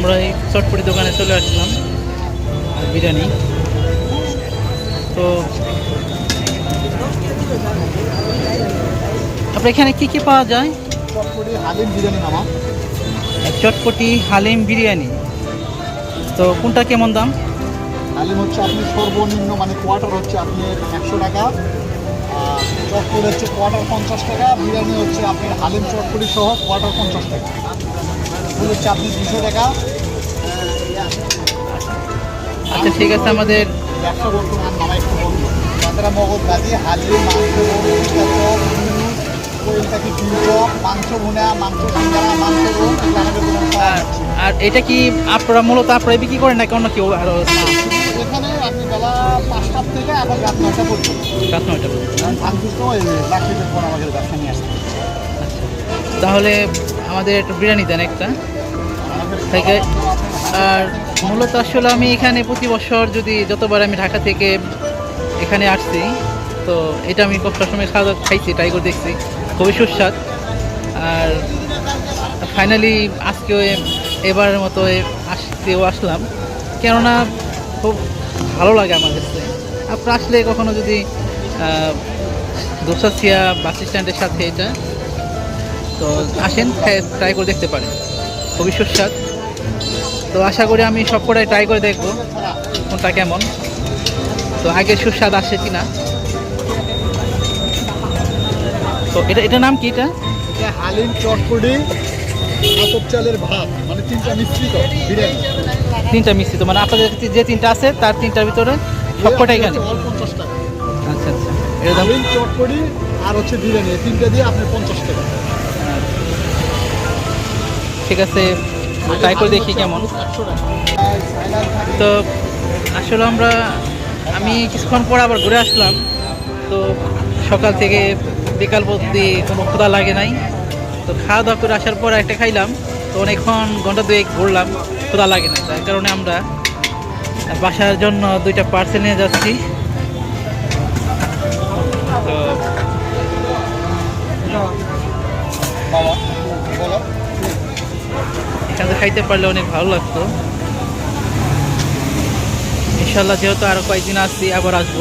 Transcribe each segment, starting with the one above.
আমরা এই চটপটি দোকানে চলে আসলাম বিরিয়ানি। তো আপনার এখানে কি কি পাওয়া যায়? চটপটি হালিম বিরিয়ানি নামা চটপটি হালিম বিরিয়ানি। তো কোনটা কেমন দাম? হালিম হচ্ছে আপনি সর্বনিম্ন মানে কোয়ার্টার হচ্ছে আপনি একশো টাকা চটপটি হচ্ছে কোয়ার্টার পঞ্চাশ টাকা বিরিয়ানি হচ্ছে আপনি হালিম চটপটি সহ কোয়ার্টার পঞ্চাশ টাকা। ফুল হচ্ছে আপনি দুশো টাকা। আচ্ছা ঠিক আছে আমাদের ব্যবসা একটু বলব তাছাড়া মগজ মাংস পাওয়া আর- আর এটা কি আপনারা মূলত আপনারা বিক্রি করেন নাকি অন্য কেউ আরও এখানে আপনি বেলা পাঁচটার থেকে এখন রাত নয়টা পর্যন্ত। রাত নয়টা পর্যন্ত? আমাদের ব্যবসা নিয়ে আসতে তাহলে আমাদের একটু বিরিয়ানি দেন একটা। থেকে, আর মূলত আসলে আমি এখানে প্রতি বছর যদি যতবার আমি ঢাকা থেকে এখানে আসছি, তো এটা আমি সবসময় খাওয়া দাওয়া খাইছি ট্রাই করে দেখছি। খুবই সুস্বাদ। আর ফাইনালি আজকেও এবারের মতো আসতেও আসলাম। কেননা খুব ভালো লাগে আমার কাছে। আপনার আসলে কখনো যদি দোসাসিয়া বাস স্ট্যান্ডের সাথে এটা তো আসেন ট্রাই করে দেখতে পারেন। খুবই সুস্বাদ। তো আশা করি আমি সব কটাই ট্রাই করে দেখব কোনটা কেমন। তো আগে সুস্বাদ আসে কি না তো এটা এটার নাম কি এটা? এটা হালিম চটপটি আতপ চালের ভাত মানে তিনটা মিশ্রিত বিরিয়ানি। তিনটা মিশ্রিত মানে আপনাদের যে তিনটা আছে তার তিনটার ভিতরে সব কটাই এখানে আচ্ছা আচ্ছা। এর দাম? চটপটি আর হচ্ছে বিরিয়ানি তিনটা দিয়ে আপনি পঞ্চাশ টাকা। ঠিক আছে ট্রাই করে দেখি কেমন। তো আসলে আমরা, আমি কিছুক্ষণ পর আবার ঘুরে আসলাম। তো সকাল থেকে বিকাল অবধি কোনো ক্ষুধা লাগে নাই। তো খাওয়া দাওয়া করে আসার পর একটা খাইলাম। তো অনেকক্ষণ, ঘণ্টা দুয়েক ঘুরলাম, ক্ষুধা লাগে না তার কারণে আমরা বাসার জন্য দুইটা পার্সেল নিয়ে যাচ্ছি। এখানে খাইতে পারলে অনেক ভালো লাগতো। ইনশাল্লাহ যেহেতু আরও কয়েকদিন আসছি আবার আসব।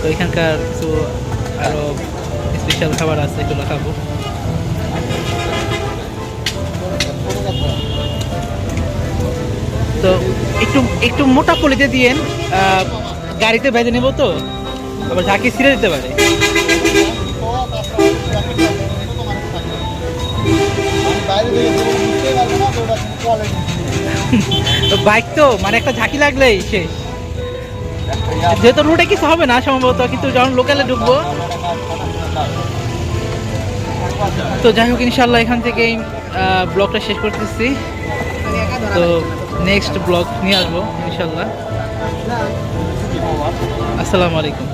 তো এখানকার কিছু আরও স্পেশাল খাবার আছে, এগুলো খাব। তো একটু একটু মোটা পলিতে দিয়েন গাড়িতে বেঁধে নেব তো। আবার ঝাঁকি ছিঁড়ে দিতে পারে। বাইক তো মানে একটা ঝাঁকি লাগলেই শেষ। যেহেতু রুটে কিছু হবে না সম্ভবত, কিন্তু যখন লোকালে ঢুকবো। তো যাই হোক ইনশাল্লাহ এখান থেকেই ব্লগটা শেষ করতেছি। তো নেক্সট ব্লগ নিয়ে আসব ইনশাল্লাহ আসসালামু আলাইকুম।